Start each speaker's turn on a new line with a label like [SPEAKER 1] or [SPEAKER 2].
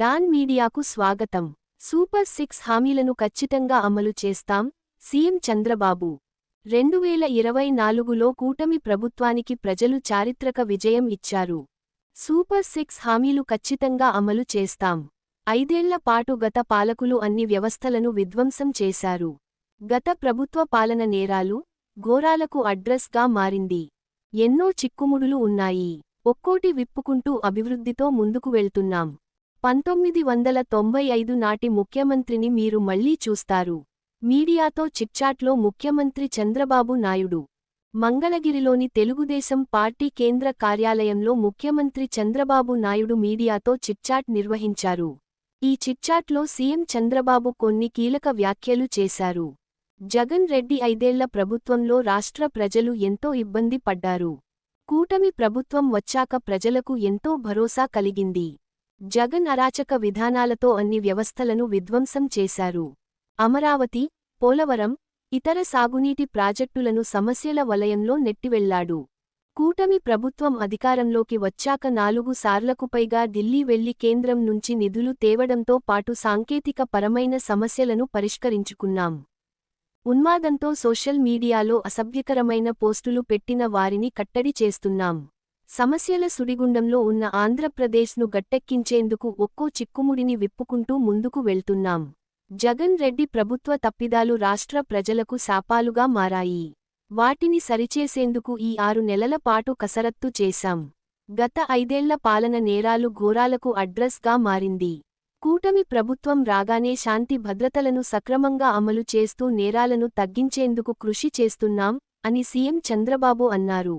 [SPEAKER 1] Don మీడియాకు స్వాగతం. Super six హామీలను ఖచ్చితంగా అమలు చేస్తాం సీఎం చంద్రబాబు. రెండు వేల ఇరవై నాలుగులో కూటమి ప్రభుత్వానికి ప్రజలు చారిత్రక విజయం ఇచ్చారు. సూపర్ సిక్స్ హామీలు ఖచ్చితంగా అమలు చేస్తాం. ఐదేళ్ళ పాటు గత పాలకులు అన్ని వ్యవస్థలను విధ్వంసం చేశారు. గత ప్రభుత్వ పాలన నేరాలు ఘోరాలకు అడ్రస్గా మారింది. ఎన్నో చిక్కుముడులు ఉన్నాయి. ఒక్కోటి విప్పుకుంటూ అభివృద్ధితో ముందుకు వెళ్తున్నాం. పంతొమ్మిది వందల తొంభై ఐదు నాటి ముఖ్యమంత్రిని మీరు మళ్ళీ చూస్తారు. మీడియాతో చిట్చాట్లో ముఖ్యమంత్రి చంద్రబాబు నాయుడు. మంగళగిరిలోని తెలుగుదేశం పార్టీ కేంద్ర కార్యాలయంలో ముఖ్యమంత్రి చంద్రబాబు నాయుడు మీడియాతో చిట్చాట్ నిర్వహించారు. ఈ చిట్చాట్లో సీఎం చంద్రబాబు కొన్ని కీలక వ్యాఖ్యలు చేశారు. జగన్ రెడ్డి ఐదేళ్ళ ప్రభుత్వంలో రాష్ట్ర ప్రజలు ఎంతో ఇబ్బంది పడ్డారు. కూటమి ప్రభుత్వం వచ్చాక ప్రజలకు ఎంతో భరోసా కలిగింది. జగన్ అరాచక విధానాలతో అన్ని వ్యవస్థలను విధ్వంసం చేశారు. అమరావతి పోలవరం ఇతర సాగునీటి ప్రాజెక్టులను సమస్యల వలయంలో నెట్టివెళ్ళాడు. కూటమి ప్రభుత్వం అధికారంలోకి వచ్చాక నాలుగు సార్లకుపైగా ఢిల్లీ వెళ్ళి కేంద్రం నుంచి నిధులు తేవడంతో పాటు సాంకేతిక పరమైన సమస్యలను పరిష్కరించుకున్నాం. ఉన్మాదంతో సోషల్ మీడియాలో అసభ్యకరమైన పోస్టులు పెట్టిన వారిని కట్టడి చేస్తున్నాం. సమస్యల సుడిగుండంలో ఉన్న ఆంధ్రప్రదేశ్ను గట్టెక్కించేందుకు ఒక్కో చిక్కుముడిని విప్పుకుంటూ ముందుకు వెళ్తున్నాం. జగన్ రెడ్డి ప్రభుత్వ తప్పిదాలు రాష్ట్ర ప్రజలకు శాపాలుగా మారాయి. వాటిని సరిచేసేందుకు ఈ ఆరు నెలల పాటు కసరత్తు చేశాం. గత ఐదేళ్ళ పాలన నేరాలు ఘోరాలకు అడ్రస్గా మారింది. కూటమి ప్రభుత్వం రాగానే శాంతి భద్రతలను సక్రమంగా అమలు చేస్తూ నేరాలను తగ్గించేందుకు కృషి చేస్తున్నాం అని సీఎం చంద్రబాబు అన్నారు.